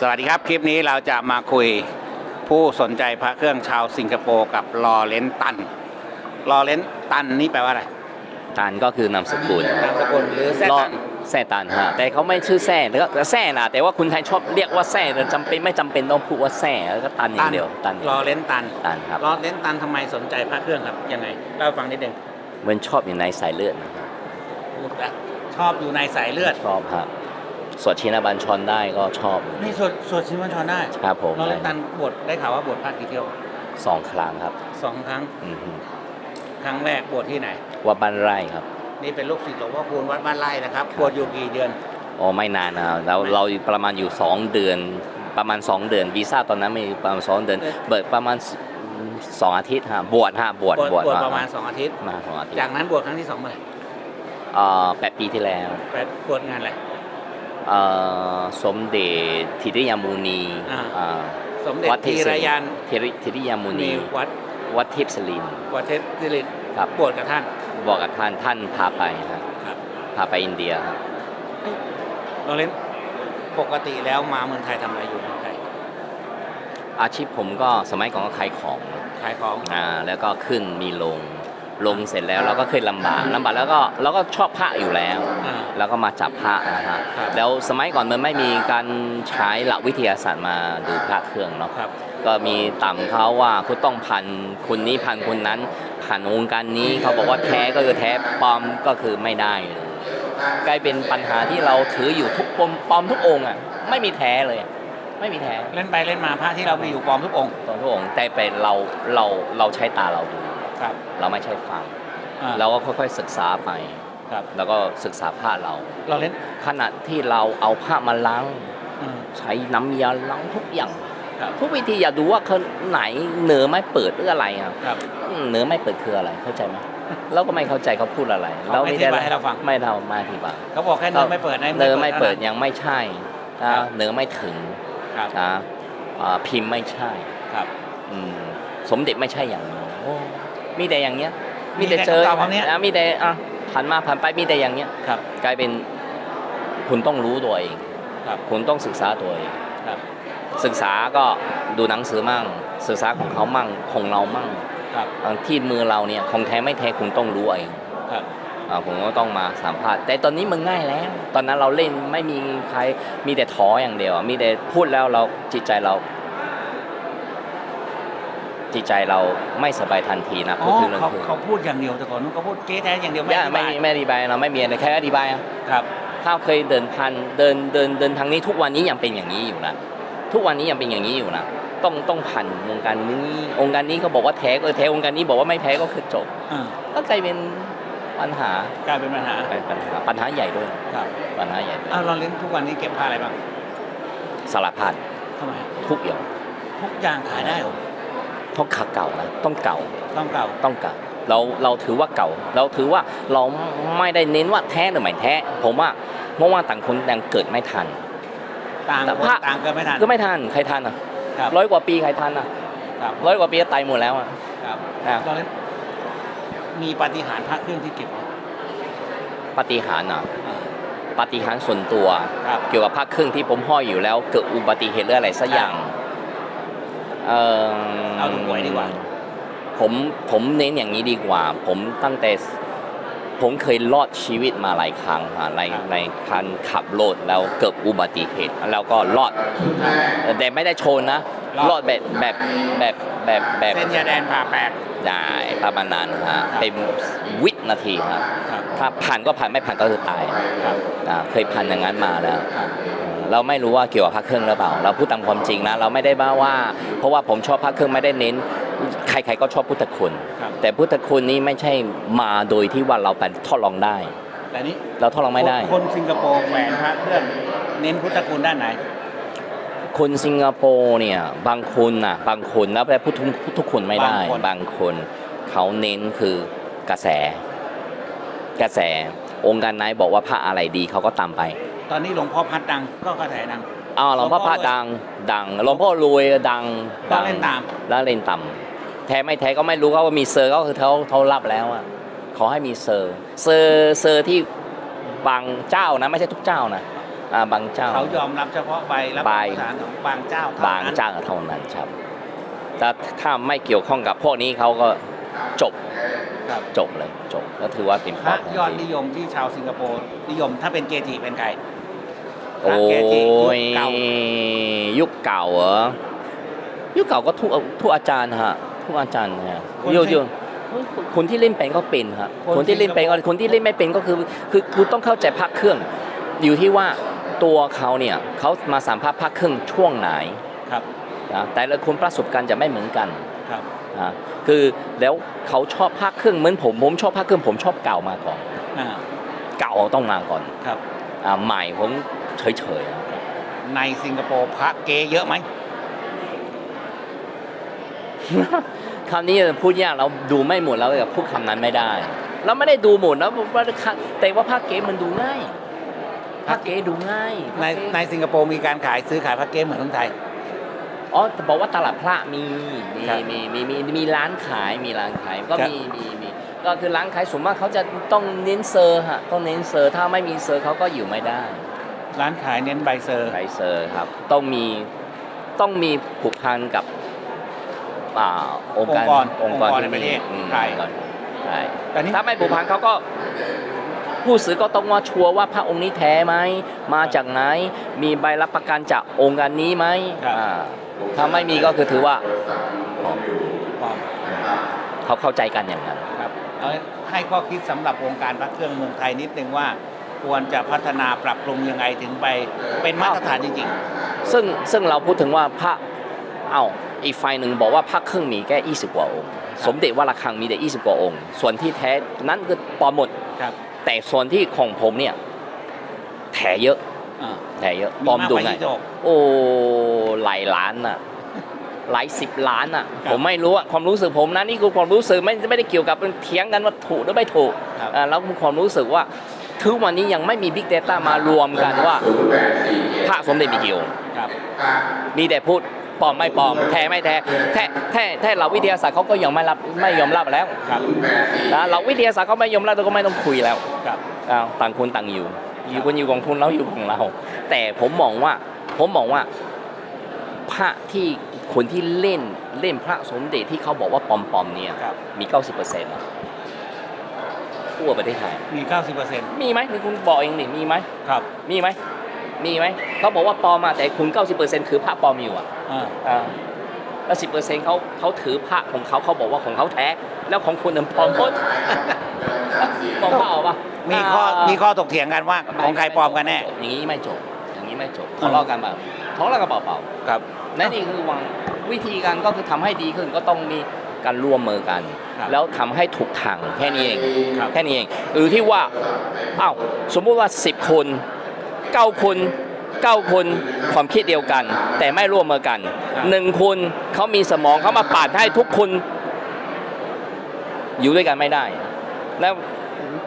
สวัสดีครับ คลิปนี้เราจะมาคุยผู้สนใจพระเครื่องชาวสิงคโปร์กับลอเลนตัน ลอเลนตันนี่แปลว่าอะไรตันก็คือนามสกุลนามสกุลหรือแซ่ลอตันแซ่ตันฮะแต่เขาไม่ชื่อแซ่แล้วก็แซ่นะแต่ว่าคุณไทยชอบเรียกว่าแซ่แต่จำเป็นไม่จำเป็นต้องพูดว่าแซ่แล้วก็ตันอย่างเดียวตันลอเลนตันตันครับลอเลนตันทำไมสนใจพระเครื่องครับยังไงเล่าให้ฟังนิดหนึ่งมันชอบอยู่ในสายเลือดนะครับพูดนะชอบอยู่ในสายเลือดชอบครับ สวดชินบัญชรได้ก็ชอบนี่สวดสวดชินวันชรได้ครับผมลอเลนตันบวชได้ข่าวว่าบวชพระกี่เที่ยวสองครั้งครับสองครั้งอือฮึครั้งแรกบวชที่ไหนว่าบ้านไร่ครับ นี่เป็นลูกศิษย์หลวงพ่อคูณวัดบ้านไร่นะครับบวชอยู่กี่เดือนอ๋อไม่นานนะครับเราเราประมาณอยู่ 2 เดือน ประมาณ 2 เดือนวีซ่าตอนนั้นมีประมาณ2เดือนเออเบิกประมาณสองอาทิตย์ฮะบวชฮะบวชบวชบวชมาประมาณสองอาทิตย์มาสองอาทิตย์จากนั้นบวชครั้งที่สองเมื่อไหร่เอ่อแปดปีที่แล้วไปบวชงานอะไรเอ่อ สมเด็จทิริยามูนีอ่าอ่าสมเด็จวัดทีทิพย์รยานทิริทิริยามูมีนีวัดวัดทิพย์สลินวัดเทพศิรินทร์ครับบวชกับท่านบอกกับท่านท่านพาไปฮะครับพาไปอินเดียครับเราเล่นปกติแล้วมาเมืองไทยทำอะไรอยู่เมืองไทยอาชีพผมก็สมัยก่อนก็ขายของขายของอ่าแล้วก็ขึ้นมีลง ลงเสร็จแล้วเราก็เคยลำบากลำบากแล้วก็เราก็ชอบพระอยู่แล้วอ่าแล้วก็มาจับพระนะฮะครับ แล้วสมัยก่อนมันไม่มีการใช้หลักวิทยาศาสตร์มาดูพระเครื่องเนาะ ครับ ก็มีต่ำเขาว่าคุณต้องพันคนนี้พันคนนั้น ผ่านวงการนี้เขาบอกว่าแท้ก็คือแท้ปลอมก็คือไม่ได้เลยกลายเป็นปัญหาที่เราถืออยู่ทุกปลอมปลอมทุกองค์อะไม่มีแท้เลยอะไม่มีแท้เล่นไปเล่นมาพระที่เรามีอยู่ปลอมทุกองค์ ปลอมทุกองค์แต่เป็นเราเราเราใช้ตาเราดู ครับเราไม่ใช่ฟัง อ่า เราก็ค่อยๆศึกษาไป ครับ แล้วก็ศึกษาผ้าเรา เราเล่นขณะที่เราเอาผ้ามาล้างอืมใช้น้ำยาล้างทุกอย่างครับ ทุกวิธีอย่าดูว่าคนไหนเหนือไม่เปิดหรืออะไรครับ ครับ อืมเนื้อไม่เปิดคืออะไรเข้าใจไหมเราก็ไม่เข้าใจเขาพูดอะไรเขาไม่อธิบายให้เราฟัง ไม่เรามาอธิบายเขาบอกแค่เนื้อไม่เปิดนะเนื้อไม่เปิดท่านั้นยังไม่ใช่ครันะบเนื้อไม่ถึงครับนะอ่าพิมพ์ไม่ใช่ครับ อืมสมเด็จไม่ใช่อย่างนี้โอ้ มีแต่อย่างเงี้ย มีมีแต่แต่เจอคำตอบคำเนี้ยะมีแต่อะผ่านมาผ่านไปมีแต่อย่างเงี้ยครับ กลายเป็นคุณต้องรู้ตัวเองครับคุณต้องศึกษาตัวเองครับ ศึกษาก็ดูหนังสือมั่ง ศึกษาของเขามั่งของเรามั่งครับบางที่มือเราเนี่ยของแท้ไม่แท้คุณต้องรู้เองครับอ่าผมก็ต้องมาสัมภาษณ์แต่ตอนนี้มันง่ายแล้ว ตอนนั้นเราเล่นไม่มีใครมีแต่ถออย่างเดียว มีแต่พูดแล้วเราจิตใจเรา จิตใจเราไม่สบายทันทีนะอ๋พูอดถึงเรื่องเขาคือเขาพูดอย่างเดียวแต่ก่อนนู้นเขาพูดเก๊แท้อย่างเดียวไม่ย่าอธิไม่บายมีไม่อธิบายเราไม่มีอะไรแค่อธิบายอะครับถ้าเคยเดินพันเดินเดินเดินทางนี้ทุกวันนี้ยังเป็นอย่างนี้อยู่นะทุกวันนี้ยังเป็นอย่างนี้อยู่นะต้องต้องผ่านวงการนี้องค์การนี้เขาบอกว่าแท้ก็แท้องค์การนี้บอกว่าไม่แท้ก็คือจบอ่าก็กลายเป็นปัญหากลายเป็นปัญหาเป็นปัญหาปัญหาใหญ่ด้วยครับปัญหาใหญ่ด้วยอ้าวเราเล่นทุกวันนี้เก็บผ้าอะไรบ้างสารพัดทำไมทุกอย่างทุกอย่างขายได้เหรอ ต้องขาเก่านะต้องเก่าต้องเก่าต้องเก่าเราเราถือว่าเก่า เราถือว่าเราไม่ได้เน้นว่าแท้หรือไม่แท้ ผมว่าเพราะว่าต่างคนต่างเกิดไม่ทันต่างแต่คนผ้าต่างเกินไม่ทันก็ไม่ทันใครทันอะครับร้อยกว่าปีใครทันอะครับร้อยกว่าปีก็ตายหมดแล้วอะครับอะเราเล่นมีปาฏิหารย์พระเครื่องที่เก็บไหมปาฏิหารย์อะอ่าปาฏิหารย์ส่วนตัวครับเกี่ยวกับภาคครึ่งที่ผมห้อยอยู่แล้ว เกิดอุบัติเหตุหรืออะไรสักอย่าง เออเอาถูกหวยดีกว่า ผมผมเน้นอย่างนี้ดีกว่า ผมตั้งแต่ผมเคยรอดชีวิตมาหลายครั้งค่ะในในการขับรถแล้วเกิดอุบัติเหตุ แล้วก็รอดแต่ไม่ได้ชนนะรอดแบบแบบแบบแบบแบบเส้นยาแดนผ่าแปดได้ประมาณนั้นฮะครับเป็นวินาทีครับครับถ้าผ่านก็ผ่านไม่ผ่านก็คือตายครับอ่าเคยผ่านอย่างนั้นมาแล้วครับ เราไม่รู้ว่าเกี่ยวกับพระเครื่องหรือเปล่า เราพูดตามความจริงนะเราไม่ได้บ้าว่า เพราะว่าผมชอบพระเครื่องไม่ได้เน้น ใครๆก็ชอบพุทธคุณครับแต่พุทธคุณนี้ไม่ใช่มาโดยที่ว่าเราไปทดลองได้ แต่นี้เราทดลองไม่ได้ คนสิงคโปร์แหวนพระเครื่องเน้นพุทธคุณด้านไหนคนสิงคโปร์เนี่ยบางคนน่ะบางคนแล้วแต่พุทธพุทธคุณไม่ได้บางคนบางคนเขาเน้นคือกระแส กระแสองค์การไหนบอกว่าพระอะไรดีเขาก็ตามไป ตอนนี้หลวงพ่อพัดดังก็กระแสดังอ้าวหลวงพ่อหลวงพ่พอระดังดังหลวงพ่อรวยดังก็ดังเล่นตาม แล้วเล่นต่ำแท้ไม่แท้ก็ไม่รู้เขาว่ามีเซอร์ก็คือเขาเขารับแล้วอะขอให้มีเซอร์ เซอร์เซอร์ที่บางเจ้านะไม่ใช่ทุกเจ้านะอ่าบางเจ้า เขายอมรับเฉพาะใบรับใบ เอกสารของบางเจ้าเท่าบางนั้นเจ้าเท่านั้นครับแต่ถ้าไม่เกี่ยวข้องกับพวกนี้เขาก็จบครับจบเลยจบก็ถือว่าเป็นพปอระบยอดนิยมที่ชาวสิงคโปร์นิยมถ้าเป็นเกจิเป็นใคร พโอ้ระเกจิยุคยเก่ายุคเก่าเหรอยุคเก่าก็ทุกทุกอาจารย์ฮะทุกอาจารย์ฮะคนยุคที่ยุคคนที่เล่นเป็นก็เป็นฮะคนคนที่เล่นเป็นก็สิงคโปร์คนที่เล่นไม่เป็นก็คือคือคือต้องเข้าใจพักเครื่อง อยู่ที่ว่าตัวเขาเนี่ยเขามาสัมภาษณ์พักเครื่องช่วงไหนครับนะแต่ละคนประสบการณ์จะไม่เหมือนกันครับนะคือแล้วเขาชอบพักเครื่องเหมือนผมผมชอบพักเครื่องผมชอบเก่ามาก่อนอ่าเก่าต้องมาก่อนครับอ่าใหม่ผม เฉยๆอะในสิงคโปร์พระเกเยอะไหมคำนี้พูดยากเราดูไม่หมดเราจะพูดคำนั้นไม่ได้ เราไม่ได้ดูหมดนะว่าแต่ว่าภาคเกมมันดูง่ายภาคเกมดูง่ายในในสิงคโปร์มีการขายซื้อขายพระเกเหมือนของไทยอ๋อแต่บอกว่าตลาดพระมีมีครับมีมีมีมีร้านขายมีร้านขายก็ครับมีมีมีก็คือร้านขายส่วนมากเขาจะต้องเน้นเซอร์ฮะต้องเน้นเซอร์ถ้าไม่มีเซอร์เขาก็อยู่ไม่ได้ ร้านขายเน้นใบเซอร์ไคเซอร์ครับ ต้องมีต้องมีผูกพันกับอ่าองค์การองค์กรที่ในประเทศอืมใช่องค์กรใช่แต่นี่ถ้าไม่ผูกพันเขาก็ ผู้ซื้อก็ต้องว่าชัวร์ว่าพระองค์นี้แท้ไหมมาจากไหน มีใบรับประกันจากองค์การนี้ไหมครับ อ่าถ้าไม่มีก็คือถือว่าปลอมปลอมเขาเข้าใจกันอย่างนั้น ครับเอาให้ข้อคิดสำหรับวงการพระเครื่องเมืองไทยนิดนึงว่า ควรจะพัฒนาปรับปรุงยังไงถึงไปเป็นมาตรฐานจริงซึ่งซึ่งเราพูดถึงว่าพระเอ้าอีกฝ่ายหนึ่งบอกว่าพระเครื่องมีแค่20กว่าองค์ สมเด็จวัดระฆังมีแต่20กว่าองค์ ส่วนที่แท้นั้นคือปลอมหมดๆครับแต่ส่วนที่ของผมเนี่ยแถเยอะอ่าแถเยอะมีปลอมมากดูกว่าไงยี่สิบหกโอ้หลายล้านน่ะหลายสิบล้านน่ะครับผมไม่รู้อะความรู้สึกผมนะนี่คือความรู้สึกไม่ไม่ได้เกี่ยวกับเถียงกันว่าถูกหรือไม่ถูกครับอ่าแล้วความรู้สึกว่า ทุกวันนี้ยังไม่มี Big Data มารวมกันว่าพระสมเด็จมีกี่องค์ครับมีแต่พูดปลอมไม่ปลอมแท้ไม่แท้แท้แท้แท้เราวิทยาศาสตร์เขาก็ยังไม่รับไม่ยอมรับแล้วครับนะเราวิทยาศาสตร์เขาไม่ยอมรับเราก็ไม่ต้องคุยแล้วครับอ้าวต่างคนต่างอยู่ อยู่คนอยู่ของคุณเราอยู่ของเรา แต่ผมมองว่าผมมองว่าพระที่คนที่เล่นเล่นพระสมเด็จที่เขาบอกว่าปลอมๆเนี่ยครับมี 90%นะ ทั่วประเทศไทย มี 90%มีไหมนี่คุณบอกเองนี่มีไหมครับมีไหมมีไหมเขาบอกว่าปลอมมาแต่คุณ 90%คือพระปลอมอยู่อะอ่าอ่าแล้วสิบเปอร์เซ็นต์เขาเขาถือพระของเขาเขาบอกว่าของเขาแท้ แล้วของคุณนั้นปลอมหมดปลอมเปล่าปะมีข้อมีข้อถกเถียงกันว่าของใครปลอมกันแน่อย่างนี้ไม่จบ อย่างนี้ไม่จบทะเลาะกันแบบทะเลาะกันเปล่าครับๆนั่นนี่คือวางวิธีการก็คือทำให้ดีขึ้นก็ต้องมี การร่วมมือกันครับแล้วทำให้ถูกทางแค่นี้เองครับแค่นี้เองหรือที่ว่าอ้าวสมมุติว่า 10 คน 9 คน9คนความคิดเดียวกัน แต่ไม่ร่วมมือกันหนึ่งคนเขามีสมองเขามาปาดให้ทุกคน อยู่ด้วยกันไม่ได้ แล้ว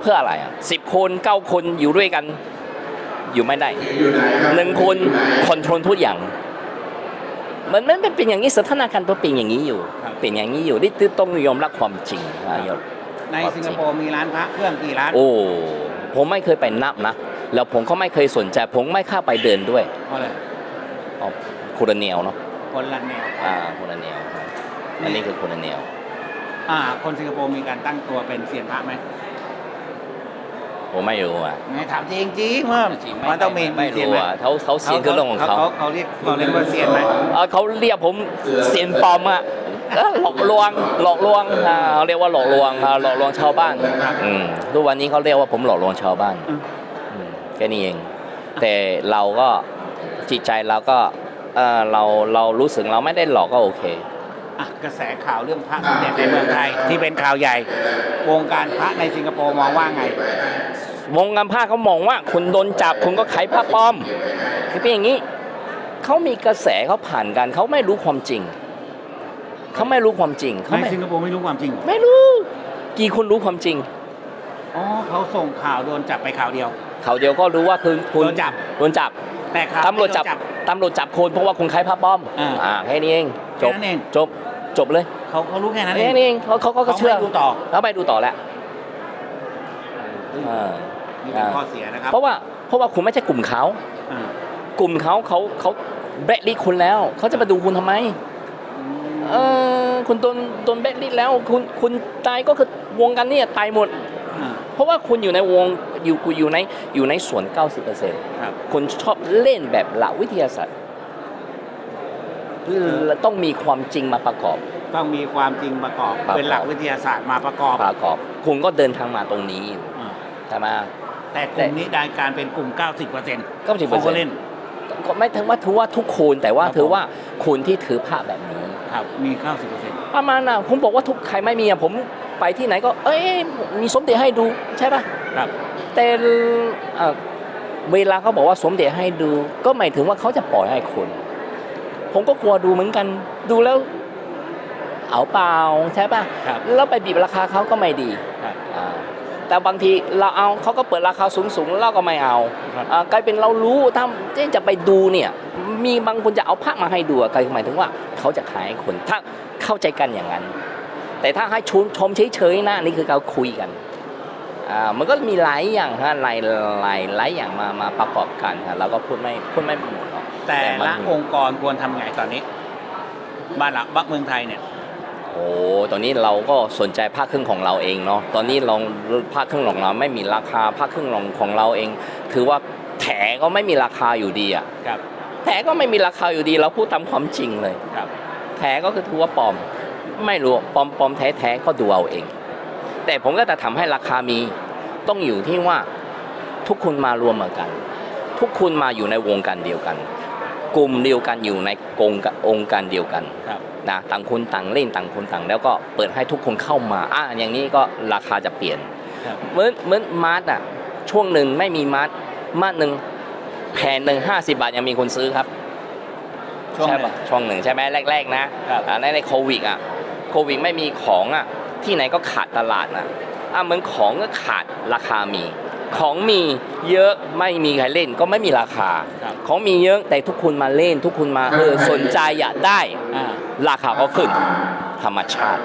เพื่ออะไรอะสิบคนเก้าคนอยู่ด้วยกัน อยู่ไม่ได้หนึ่งคนคอนโทรลทุกอย่าง มันมันเป็นอย่างนี้สถานการณ์ตัวเป็นอย่างนี้อยู่ครับเป็นอย่างนี้อยู่นี่ต้องยอมรับความจริงอะยอมในสิงคโปร์มีร้านพระเครื่องกี่ร้าน โอ้ผมไม่เคยไปนับนะแล้วผมก็ไม่เคยสนใจ ผมไม่เข้าไปเดินด้วยเพราะอะไรอ๋อคนละแนวเนาะคนละแนวอ่าคนละแนวครับอันนี้คือคนละแนวอ่า คนสิงคโปร์มีการตั้งตัวเป็นเซียนพระไหม ผมไม่รู้อะไม่ถามจริงจริงๆว่ามันต้องมีไม่เซียนรู้ไหมอะเขาเขาเสียนก็เรื่องของเขาเขาเขาเรียกเขาเรียกว่าเซียนไหมเอ่อเขาเรียกผมเสียนปลอมอะเอ้อหลอกลวงหลอกลวงอ่าเขาเรียกว่าหลอกลวงอ่าหลอกลวงชาวบ้านอืมทุกวันนี้เขาเรียกว่าผมหลอกลวงชาวบ้านอืมอืมแค่นี้เอง แต่เราก็จิตใจเราก็เออเราเรารู้สึกเราไม่ได้หลอกก็โอเคอะกระแสข่าวเรื่องพระสมเด็จในเมืองไทยที่เป็นข่าวใหญ่ วงการพระในสิงคโปร์มองว่าไง วงการผ้าเขามองว่า คุณโดนจับคุณก็ขายผ้าปลอมคือเป็นอย่างนี้เขามีกระแสเขาผ่านกันเขาไม่รู้ความจริงเขาไม่รู้ความจริงเขาในไม่สิงคโปร์ไม่รู้ความจริงเหรอไม่รู้ กี่คนรู้ความจริง อ๋อเขาส่งข่าวโดนจับไปข่าวเดียว เขาเดียวก็รู้ว่าคือคุณโดนจับ โดนจับแต่ข่าวตำรวจจับไม่โดน ตำรวจจับคนเพราะว่าคุณขายผ้าปลอมอ่าอ่าแค่นี้เองจบแค่นั้นเอง จบจบเลยเขาเขารู้แค่นั้นเอแค่งนี้เองเขาเขาเขาก็เขาเชื่อไม่ดูต่อ แล้วไปดูต่อแล้วอ่า นี่เป็นข้อเสียนะครับเพราะว่าเพราะว่าคุณไม่ใช่กลุ่มเขาอ่ากลุ่มเขาเขาเขาแบล็คลิสต์คุณแล้วเขาจะมาดูคุณทำไมเออคุณโดนโดนแบล็คลิสต์แล้ว คุณคุณตายก็คือวงกันเนี่ยตายหมดอ่าเพราะว่าคุณอยู่ในวงอยู่อยู่ในอยู่ในส่วน 90%ครับคุณชอบเล่นแบบหลักวิทยาศาสตร์และต้องมีความจริงมาประกอบ ต้องมีความจริงประกอบประกอบ เป็นหลักวิทยาศาสตร์มาประกอบประกอบ คุณก็เดินทางมาตรงนี้อ่าใช่ไหม แต่กลุ่มนี้ได้การเป็นกลุ่ม 90%เปอร์เซ็นต์ก็สิบเปอร์เขาเซ็นก็เล่นต์ก็ไม่ถึงว่าถือว่าทุกคนแต่ว่าครับถือว่าคุณที่ถือผ้าแบบนี้ครับมี 90%เปอร์เซ็นต์ประมาณน่ะผมบอกว่าทุกใครไม่มีอะผมไปที่ไหนก็ เอ้ยมีสมเด็จให้ดูใช่ปะครับแต่เอ่อเวลาเขาบอกว่าสมเด็จให้ดู ก็หมายถึงว่าเขาจะปล่อยให้คุณผมก็กลัวดูเหมือนกัน ดูแล้วเอาเปล่าใช่ปะครับแล้วไปบีบราคาเขาก็ไม่ดีครับอ่า แต่บางทีเราเอาเขาก็เปิดราคาสูงสูงๆเราก็ไม่เอาครับอ่ากลายเป็นเรารู้ถ้าจะไปดูเนี่ยมีบางคนจะเอาพระมาให้ดูอะก็หมายถึงว่าเขาจะขายให้คนถ้าเข้าใจกันอย่างนั้น แต่ถ้าให้ชมชมเฉยๆนะนี่คือเราคุยกันอ่ามันก็มีหลายอย่างฮะหลายหลายหลายอย่างมามาประกอบกันฮะเราก็พูดไม่พูดไม่หมดหรอกแต่มันละองค์กรควรทำไงตอนนี้ บ้านหลักบ้านเมืองไทยเนี่ย โอ้ตอนนี้เราก็สนใจภาคครึ่งของเราเองเนาะ ตอนนี้เราภาคครึ่งของเราไม่มีราคาภาคครึ่งของของเราเอง ถือว่าแถก็ไม่มีราคาอยู่ดีอะครับแถก็ไม่มีราคาอยู่ดี เราพูดตามความจริงเลยครับแท้ก็คือถือว่าปลอม ไม่รู้ปลอมปลอมแท้แท้ก็ดูเอาเอง แต่ผมก็จะทำให้ราคามี ต้องอยู่ที่ว่าทุกคนมารวมกัน ทุกคนมาอยู่ในวงการเดียวกัน กลุ่มเดียวกันอยู่ในกงกับองค์การเดียวกันครับนะต่างคนต่างเล่นต่างคนต่าง แล้วก็เปิดให้ทุกคนเข้ามาอะอย่างนี้ก็ราคาจะเปลี่ยนครับเหมือนเหมือนมาร์ทอะช่วงหนึ่งไม่มีมาร์ทมาร์ทหนึ่งแผ่นหนึ่งห้าสิบาทยังมีคนซื้อครับช่วงใช่ไหนปะช่วงหนึ่งใช่ไหมแรก ๆ นะครับอ่าในในโควิดอะโควิดไม่มีของอะที่ไหนก็ขาดตลาดอะอะเหมือนของก็ขาดราคามี ของมีเยอะไม่มีใครเล่นก็ไม่มีราคาครับของมีเยอะแต่ทุกคนมาเล่น ทุกคนมาเออสนใจอยากได้อ่าราคาก็ขึ้นธรรมชาติ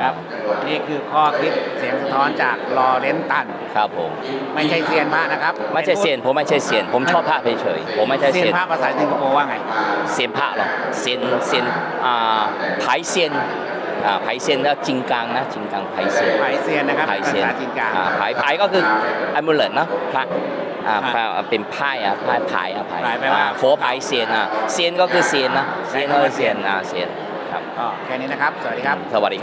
ครับนี่คือข้อคิดเสียงสะท้อนจากลอเรนตัน ครับผมไม่ใช่เซียนพระนะครับไม่ใช่เซียนผมไม่ใช่เซียน ผมชอบพระเฉยๆผมไม่ใช่เซียนเซียนพระภาษาสิงคโปร์ว่าไงเซียนพระหรอกเซียนเซียนอ่าไผ่เซียนอ่า ไผ่เซียนแล้วจริงกลางนะจริงกลางไผ่เซียนไผ่เซียนนะครับไผ่ภาเซียนษาจีนกลางอ่าไผ่ไผ่ก็คืออันมูเลตนะพระอ่าอ่าพระเป็นไพ่อะไพ่ไผ่อะไพ่ไพ่แปลว่าอ่โฟไผ่เซียนอะเซียนก็คือเซียนนะเซียนก็คือเซียนอ่าเซียนครับก็แค่นี้นะครับ สวัสดีครับสวัสดีครับ